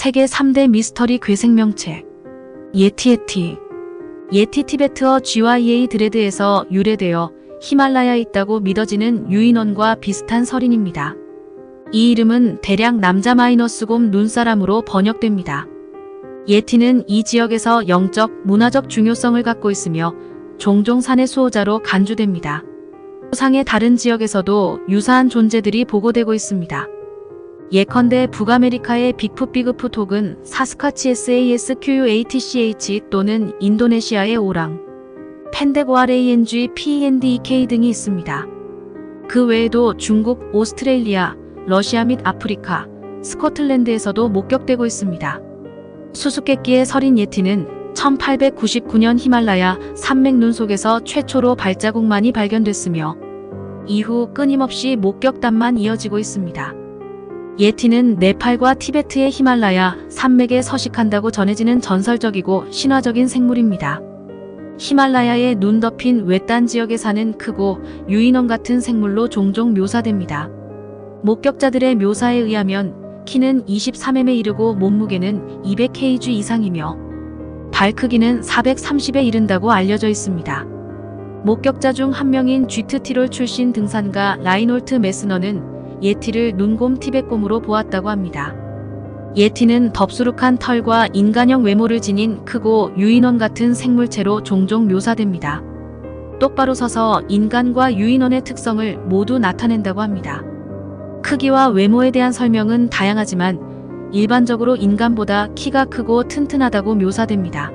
세계 3대 미스터리 괴생명체 예티에티 예티 티베트어 GYA 드레드에서 유래되어 히말라야에 있다고 믿어지는 유인원과 비슷한 설인입니다. 이 이름은 대략 남자 마이너스 곰 눈사람으로 번역됩니다. 예티는 이 지역에서 영적, 문화적 중요성을 갖고 있으며 종종 산의 수호자로 간주됩니다. 상의 다른 지역에서도 유사한 존재들이 보고되고 있습니다. 예컨대 북아메리카의 빅풋 비그풋 혹은 사스카치 SASQUATCH 또는 인도네시아의 오랑, 펜데고아레이NG PENDEK 등이 있습니다. 그 외에도 중국, 오스트레일리아, 러시아 및 아프리카, 스코틀랜드에서도 목격되고 있습니다. 수수께끼의 설인 예티는 1899년 히말라야 산맥 눈 속에서 최초로 발자국만이 발견됐으며 이후 끊임없이 목격담만 이어지고 있습니다. 예티는 네팔과 티베트의 히말라야 산맥에 서식한다고 전해지는 전설적이고 신화적인 생물입니다. 히말라야의 눈 덮인 외딴 지역에 사는 크고 유인원 같은 생물로 종종 묘사됩니다. 목격자들의 묘사에 의하면 키는 23m에 이르고 몸무게는 200kg 이상이며 발 크기는 430에 이른다고 알려져 있습니다. 목격자 중 한 명인 쥐트티롤 출신 등산가 라이놀트 메스너는 예티를 눈곰 티벳곰으로 보았다고 합니다. 예티는 덥수룩한 털과 인간형 외모를 지닌 크고 유인원 같은 생물체로 종종 묘사됩니다. 똑바로 서서 인간과 유인원의 특성을 모두 나타낸다고 합니다. 크기와 외모에 대한 설명은 다양하지만 일반적으로 인간보다 키가 크고 튼튼하다고 묘사됩니다.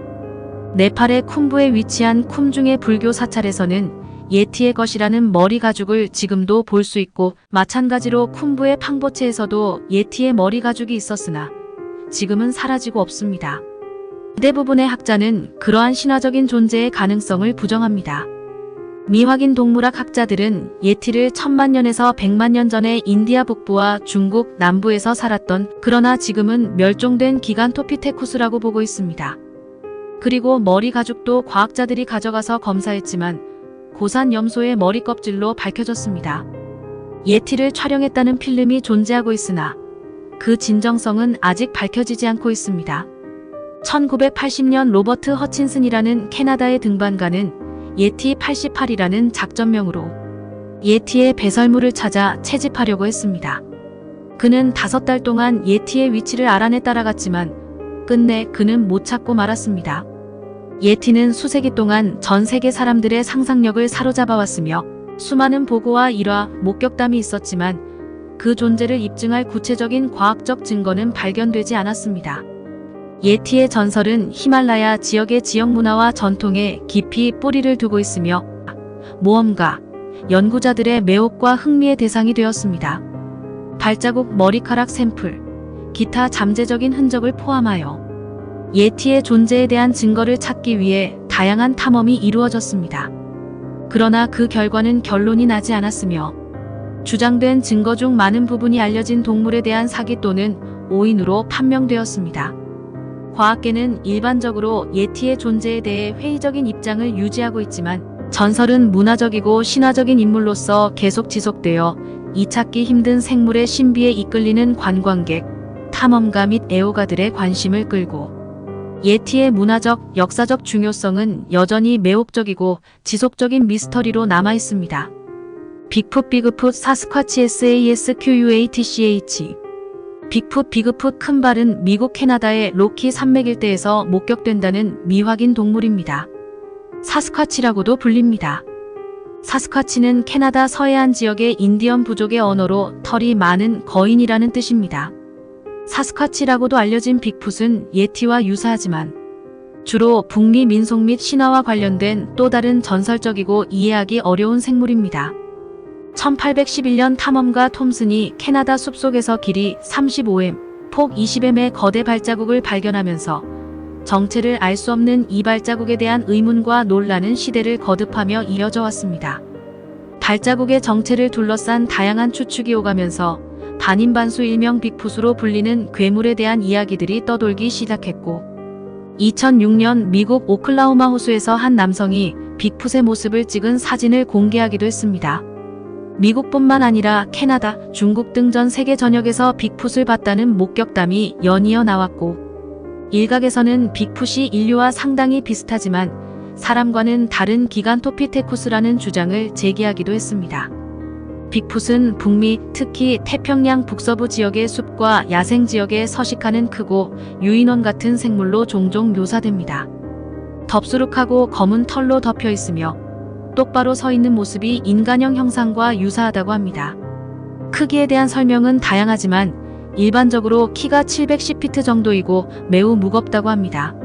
네팔의 쿰부에 위치한 쿰중의 불교 사찰에서는 예티의 것이라는 머리 가죽을 지금도 볼 수 있고 마찬가지로 쿰부의 팡보체에서도 예티의 머리 가죽이 있었으나 지금은 사라지고 없습니다. 대부분의 학자는 그러한 신화적인 존재의 가능성을 부정합니다. 미확인 동물학 학자들은 예티를 천만 년에서 백만 년 전에 인디아 북부와 중국 남부에서 살았던 그러나 지금은 멸종된 기간토피테쿠스라고 보고 있습니다. 그리고 머리 가죽도 과학자들이 가져가서 검사했지만 고산 염소의 머리 껍질로 밝혀졌습니다. 예티를 촬영했다는 필름이 존재하고 있으나 그 진정성은 아직 밝혀지지 않고 있습니다. 1980년 로버트 허친슨이라는 캐나다의 등반가는 예티 88이라는 작전명으로 예티의 배설물을 찾아 채집하려고 했습니다. 그는 다섯 달 동안 예티의 위치를 알아내 따라갔지만 끝내 그는 못 찾고 말았습니다. 예티는 수세기 동안 전 세계 사람들의 상상력을 사로잡아왔으며 수많은 보고와 일화, 목격담이 있었지만 그 존재를 입증할 구체적인 과학적 증거는 발견되지 않았습니다. 예티의 전설은 히말라야 지역의 지역 문화와 전통에 깊이 뿌리를 두고 있으며 모험가, 연구자들의 매혹과 흥미의 대상이 되었습니다. 발자국 머리카락 샘플, 기타 잠재적인 흔적을 포함하여 예티의 존재에 대한 증거를 찾기 위해 다양한 탐험이 이루어졌습니다. 그러나 그 결과는 결론이 나지 않았으며 주장된 증거 중 많은 부분이 알려진 동물에 대한 사기 또는 오인으로 판명되었습니다. 과학계는 일반적으로 예티의 존재에 대해 회의적인 입장을 유지하고 있지만 전설은 문화적이고 신화적인 인물로서 계속 지속되어 이 찾기 힘든 생물의 신비에 이끌리는 관광객, 탐험가 및 애호가들의 관심을 끌고 예티의 문화적, 역사적 중요성은 여전히 매혹적이고 지속적인 미스터리로 남아 있습니다. 빅풋 비그풋 사스쿼치 SASQUATCH 빅풋 비그풋 큰 발은 미국 캐나다의 로키 산맥 일대에서 목격된다는 미확인 동물입니다. 사스쿼치라고도 불립니다. 사스쿼치는 캐나다 서해안 지역의 인디언 부족의 언어로 털이 많은 거인이라는 뜻입니다. 사스쿼치라고도 알려진 빅풋은 예티와 유사하지만 주로 북미 민속 및 신화와 관련된 또 다른 전설적이고 이해하기 어려운 생물입니다. 1811년 탐험가 톰슨이 캐나다 숲속에서 길이 35m, 폭 20m의 거대 발자국을 발견하면서 정체를 알 수 없는 이 발자국에 대한 의문과 논란은 시대를 거듭하며 이어져 왔습니다. 발자국의 정체를 둘러싼 다양한 추측이 오가면서 반인반수 일명 빅풋으로 불리는 괴물에 대한 이야기들이 떠돌기 시작했고 2006년 미국 오클라호마 호수에서 한 남성이 빅풋의 모습을 찍은 사진을 공개하기도 했습니다. 미국뿐만 아니라 캐나다, 중국 등 전 세계 전역에서 빅풋을 봤다는 목격담이 연이어 나왔고 일각에서는 빅풋이 인류와 상당히 비슷하지만 사람과는 다른 기간토피테쿠스라는 주장을 제기하기도 했습니다. 빅풋은 북미, 특히 태평양 북서부 지역의 숲과 야생 지역에 서식하는 크고 유인원 같은 생물로 종종 묘사됩니다. 덥수룩하고 검은 털로 덮여 있으며 똑바로 서 있는 모습이 인간형 형상과 유사하다고 합니다. 크기에 대한 설명은 다양하지만 일반적으로 키가 710피트 정도이고 매우 무겁다고 합니다.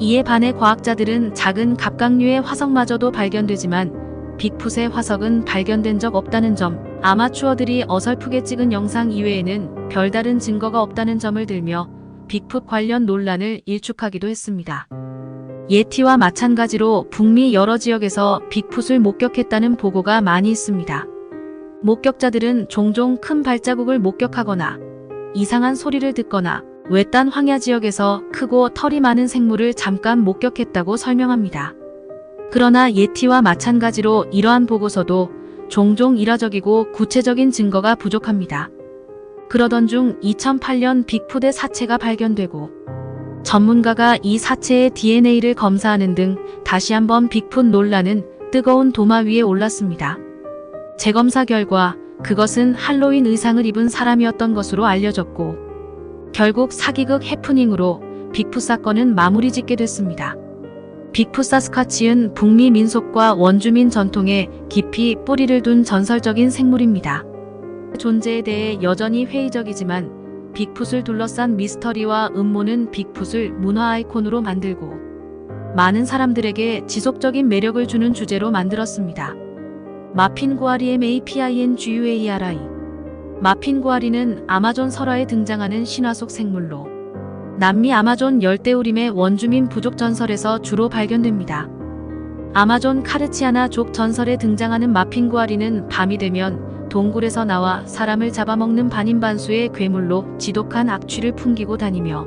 이에 반해 과학자들은 작은 갑각류의 화석마저도 발견되지만 빅풋의 화석은 발견된 적 없다는 점, 아마추어들이 어설프게 찍은 영상 이외에는 별다른 증거가 없다는 점을 들며 빅풋 관련 논란을 일축하기도 했습니다. 예티와 마찬가지로 북미 여러 지역에서 빅풋을 목격했다는 보고가 많이 있습니다. 목격자들은 종종 큰 발자국을 목격하거나 이상한 소리를 듣거나 외딴 황야 지역에서 크고 털이 많은 생물을 잠깐 목격했다고 설명합니다. 그러나 예티와 마찬가지로 이러한 보고서도 종종 일화적이고 구체적인 증거가 부족합니다. 그러던 중 2008년 빅풋의 사체가 발견되고 전문가가 이 사체의 DNA를 검사하는 등 다시 한번 빅풋 논란은 뜨거운 도마 위에 올랐습니다. 재검사 결과 그것은 할로윈 의상을 입은 사람이었던 것으로 알려졌고 결국 사기극 해프닝으로 빅풋 사건은 마무리 짓게 됐습니다. 빅풋 사스카치은 북미 민속과 원주민 전통에 깊이 뿌리를 둔 전설적인 생물입니다. 존재에 대해 여전히 회의적이지만 빅풋을 둘러싼 미스터리와 음모는 빅풋을 문화 아이콘으로 만들고 많은 사람들에게 지속적인 매력을 주는 주제로 만들었습니다. 마핀 구아리 MAPINGUARI 마핀 구아리는 아마존 설화에 등장하는 신화 속 생물로 남미 아마존 열대우림의 원주민 부족 전설에서 주로 발견됩니다. 아마존 카르치아나 족 전설에 등장하는 마핀 구아리는 밤이 되면 동굴에서 나와 사람을 잡아먹는 반인반수의 괴물로 지독한 악취를 풍기고 다니며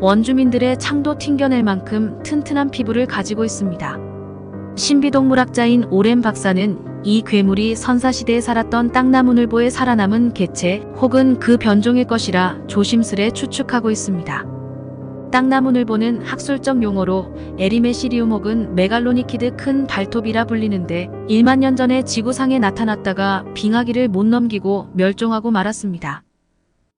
원주민들의 창도 튕겨낼 만큼 튼튼한 피부를 가지고 있습니다. 신비동물학자인 오렌 박사는 이 괴물이 선사시대에 살았던 땅나무늘보에 살아남은 개체 혹은 그 변종일 것이라 조심스레 추측하고 있습니다. 땅나무늘보는 학술적 용어로 에리메시리움 혹은 메갈로니키드 큰 발톱이라 불리는데 1만 년 전에 지구상에 나타났다가 빙하기를 못 넘기고 멸종하고 말았습니다.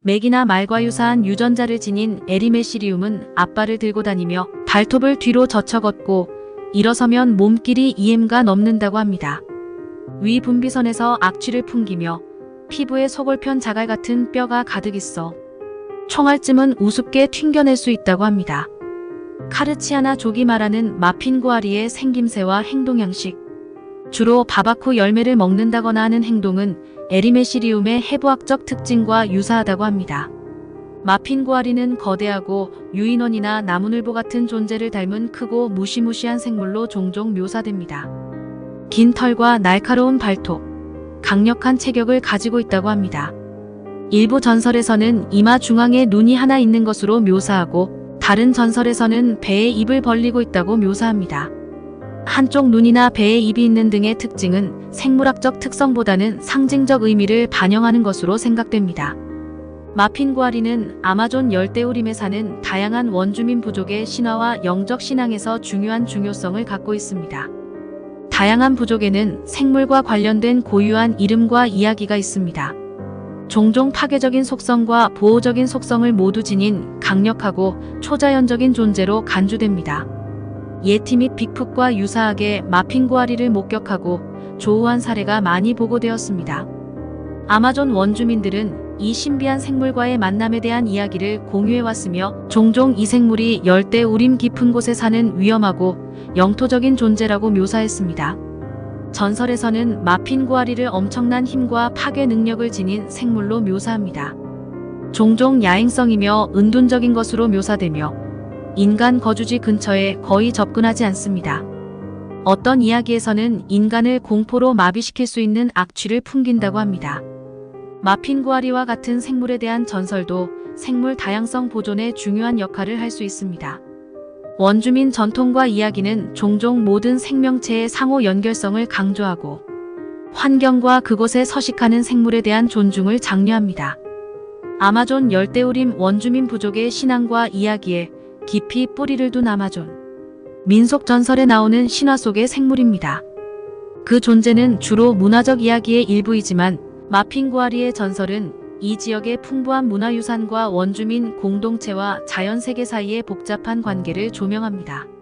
맥이나 말과 유사한 유전자를 지닌 에리메시리움은 앞발을 들고 다니며 발톱을 뒤로 젖혀 걷고 일어서면 몸길이 2m가 넘는다고 합니다. 위 분비선에서 악취를 풍기며 피부에 소골편 자갈 같은 뼈가 가득 있어 총알쯤은 우습게 튕겨낼 수 있다고 합니다. 카르치아나 족이 말하는 마핀구아리의 생김새와 행동 양식. 주로 바바쿠 열매를 먹는다거나 하는 행동은 에리메시리움의 해부학적 특징과 유사하다고 합니다. 마핀구아리는 거대하고 유인원이나 나무늘보 같은 존재를 닮은 크고 무시무시한 생물로 종종 묘사됩니다. 긴 털과 날카로운 발톱, 강력한 체격을 가지고 있다고 합니다. 일부 전설에서는 이마 중앙에 눈이 하나 있는 것으로 묘사하고 다른 전설에서는 배에 입을 벌리고 있다고 묘사합니다. 한쪽 눈이나 배에 입이 있는 등의 특징은 생물학적 특성보다는 상징적 의미를 반영하는 것으로 생각됩니다. 마핀구아리는 아마존 열대우림에 사는 다양한 원주민 부족의 신화와 영적 신앙에서 중요한 중요성을 갖고 있습니다. 다양한 부족에는 생물과 관련된 고유한 이름과 이야기가 있습니다. 종종 파괴적인 속성과 보호적인 속성을 모두 지닌 강력하고 초자연적인 존재로 간주됩니다. 예티 및 빅풋과 유사하게 마핀구아리를 목격하고 조우한 사례가 많이 보고되었습니다. 아마존 원주민들은 이 신비한 생물과의 만남에 대한 이야기를 공유해왔으며 종종 이 생물이 열대 우림 깊은 곳에 사는 위험하고 영토적인 존재라고 묘사했습니다. 전설에서는 마핀구아리를 엄청난 힘과 파괴 능력을 지닌 생물로 묘사합니다. 종종 야행성이며 은둔적인 것으로 묘사되며 인간 거주지 근처에 거의 접근하지 않습니다. 어떤 이야기에서는 인간을 공포로 마비시킬 수 있는 악취를 풍긴다고 합니다. 마핀구아리와 같은 생물에 대한 전설도 생물 다양성 보존에 중요한 역할을 할 수 있습니다. 원주민 전통과 이야기는 종종 모든 생명체의 상호 연결성을 강조하고 환경과 그곳에 서식하는 생물에 대한 존중을 장려합니다. 아마존 열대우림 원주민 부족의 신앙과 이야기에 깊이 뿌리를 둔 아마존. 민속 전설에 나오는 신화 속의 생물입니다. 그 존재는 주로 문화적 이야기의 일부이지만 마핑구아리의 전설은 이 지역의 풍부한 문화유산과 원주민 공동체와 자연 세계 사이의 복잡한 관계를 조명합니다.